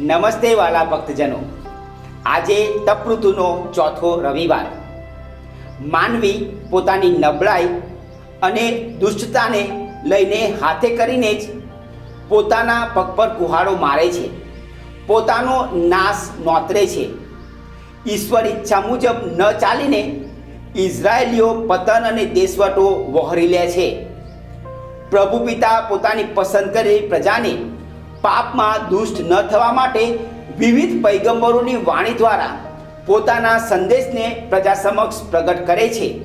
નમસ્તે વાલા ભક્તજનો. આજે તપઋતુનો ચોથો રવિવાર. માનવી પોતાની નબળાઈ અને દુષ્ટતાને લઈને હાથે કરીને જ પોતાના પગ પર કુહાડો મારે છે. પોતાનો નાશ નોતરે છે. ઈશ્વર ઈચ્છા મુજબ ન ચાલીને ઇઝરાયેલીઓ પતન અને દેશવટો વહોરી લે છે. પ્રભુ પિતા પોતાની પસંદ કરેલી પ્રજાને પાપમાં દુષ્ટ ન થવા માટે વિવિધ પૈગંબરોની વાણી દ્વારા પોતાના સંદેશને પ્રજા સમક્ષ પ્રગટ કરે છે.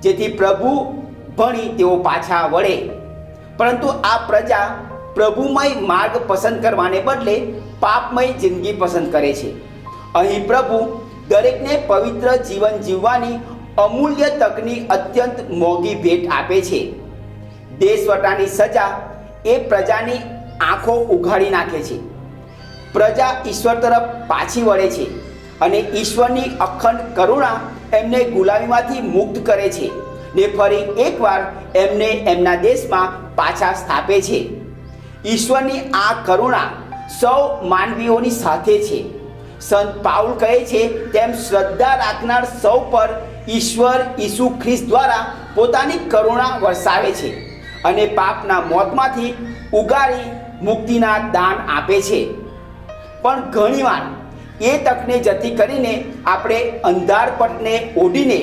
જેથી પ્રભુ ભણી તેઓ પાછા વળે. પરંતુ આ પ્રજા પ્રભુમય માર્ગ પસંદ કરવાને બદલે પાપમય જિંદગી પસંદ કરે છે. અહીં પ્રભુ દરેકને પવિત્ર જીવન જીવવાની અમૂલ્ય તકની અત્યંત મોંઘી ભેટ આપે છે. દેશવટાની સજા એ પ્રજાની આંખો ઉઘાડી નાખે છે. પ્રજા ઈશ્વર તરફ પાછી વળે છે અને ઈશ્વરની અખંડ કરુણા એમને ગુલામીમાંથી મુક્ત કરે છે ને ફરી એકવાર એમને એમના દેશમાં પાછા સ્થાપે છે. ઈશ્વરની આ કરુણા સૌ માનવીઓની સાથે છે. સંત પાઉલ કહે છે, તેમ શ્રદ્ધા રાખનાર સૌ પર ઈશ્વર ઈસુ ખ્રિસ્ત દ્વારા પોતાની કરુણા વરસાવે છે અને પાપના મોતમાંથી ઉગારી મુક્તિના દાન આપે છે. પણ ઘણીવાર એ તકને જતી કરીને આપણે અંધારપટને ઓઢીને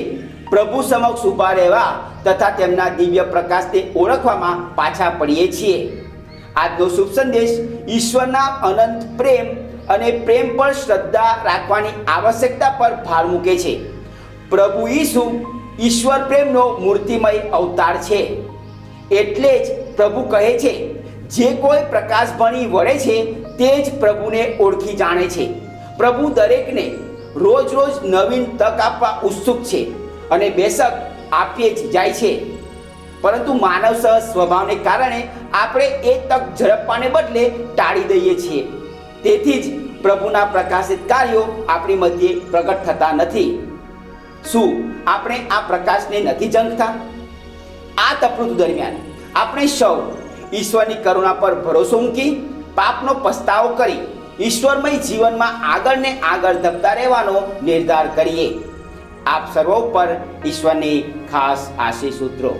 પ્રભુ સમક્ષ ઊભા રહેવા તથા તેમના દિવ્ય પ્રકાશને ઓળખવામાં પાછા પડીએ છીએ. આજનો શુભ સંદેશ ઈશ્વરના અનંત પ્રેમ અને પ્રેમ પર શ્રદ્ધા રાખવાની આવશ્યકતા પર ભાર મૂકે છે. પ્રભુ ઈસુ ઈશ્વર પ્રેમનો મૂર્તિમય અવતાર છે. એટલે જ પ્રભુ કહે છે જે કોઈ પ્રકાશ ભણી વળે છે, તે જ પ્રભુને ઓળખી જાણે છે. પ્રભુ દરેકને રોજ રોજ નવીન તક આપવા ઉત્સુક છે અને બેશક આપીએ જ જાય છે. પરંતુ માનવ સહ સ્વભાવને કારણે આપણે એ તક ઝડપવાને બદલે ટાળી દઈએ છીએ. તેથી જ પ્રભુના પ્રકાશિત કાર્યો આપણી મધ્યે પ્રગટ થતા નથી. શું આપણે આ પ્રકાશને નથી જંગતા આ તપૃત દરમિયાન આપણે સૌ ઈશ્વરની કરુણા પર ભરોસો મૂકી પાપનો પસ્તાવો કરી ઈશ્વરમય જીવનમાં આગળ ને આગળ ધપતા રહેવાનો નિર્ધાર કરીએ. આપ સર્વ ઉપર ઈશ્વરની ખાસ આશીષ સૂત્રો